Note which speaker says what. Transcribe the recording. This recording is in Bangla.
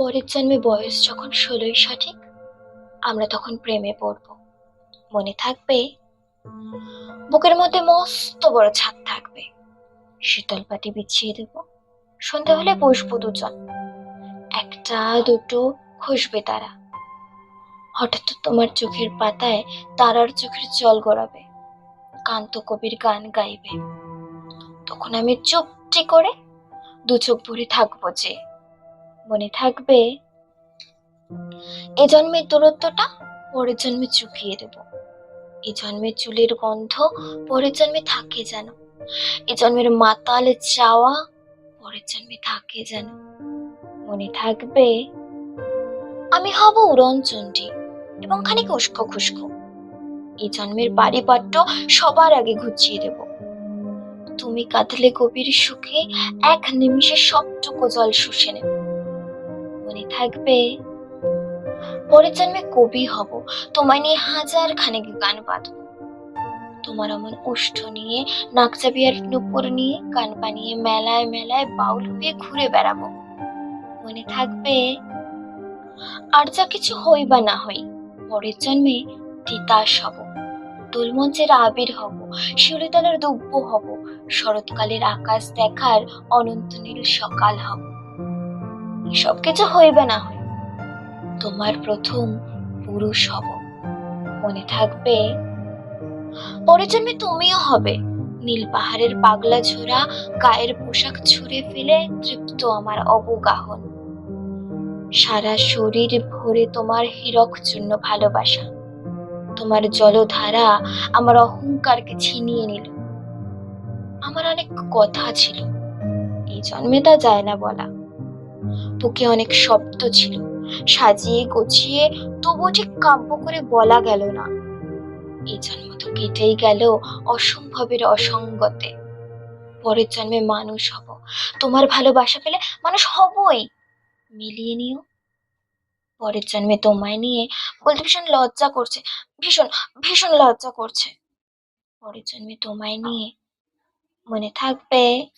Speaker 1: পরের জন্মে বয়স যখন ষোলোই সঠিক, আমরা তখন প্রেমে পড়ব। মনে থাকবে, বুকের মধ্যে মস্ত বড় ছাদ থাকবে। শীতল পাটি বিছিয়ে দেব। সন্ধ্যা হলে বসবো দুজন। একটা, দুটো খসবে তারা। হঠাৎ তোমার চোখের পাতায় তারার চোখের জল গড়াবে। কান্ত কবির গান গাইবে। তখন আমি চুপটি করে দু চোখ ভরে থাকব যে মনে থাকবে। এ জন্মের দূরত্বটা পরের জন্মে চুকিয়ে দেব। এ জন্মের চুলের গন্ধ পরের জন্মে থাকে যেন। এ জন্মের মাতাল চাওয়া পরের জন্মে থাকে যেন। মনে থাকবে, আমি হব উড়নচণ্ডী এবং খানিক উস্কো খুস্কো এই জন্মের পারিপাট্য সবার আগে ঘুচিয়ে দেব। তুমি কাঁদলে গভীর সুখে, এক নিমিষে সবটুকু জল শুষে নেব। মনে থাকবে। পরের জন্মে কবি হব, তোমায় নিয়ে হাজার খানেক গান বাঁধব তোমার অমন ওষ্ঠ নিয়ে নাকচাবি আর নুপুর নিয়ে, গান বানিয়ে মেলায় মেলায় বাউল হয়ে ঘুরে বেড়াবো। মনে থাকবে, আর যা কিছু হই বা না হই পরের জন্মে তিতাস হব দোলমঞ্চের আবির হব শিউলিতলার দুব্য হব, শরৎকালের আকাশ দেখার অনন্ত নীল সকাল হব। সব কিছু হইবে না হয়। তোমার প্রথম পুরুষ হব। মনে থাকবে পরের জন্মে তুমিও হবে। নীল পাহাড়ের পাগলা ঝোরা গায়ের পোশাক ছুঁড়ে ফেলে তৃপ্ত আমার অবগাহন। সারা শরীর ভরে তোমার হীরক চূর্ণ ভালোবাসা। তোমার জলধারা আমার অহংকারকে ছিনিয়ে নিল। আমার অনেক কথা ছিল। এই জন্মে তা যায় না বলা। বুকে অনেক শব্দ ছিল। সাজিয়ে গুছিয়ে তবু ঠিক কাব্য করে বলা গেল না। এই জন্ম তো কেটেই গেল অসম্ভবের অসঙ্গতে। পরের জন্মে মানুষ হব। তোমার ভালোবাসা পেলে মানুষ হবই। মিলিয়ে নিও। পরের জন্মে তোমায় নিয়ে বলতে ভীষণ লজ্জা করছে। ভীষণ ভীষণ লজ্জা করছে। পরের জন্মে তোমায় নিয়ে মনে থাকবে।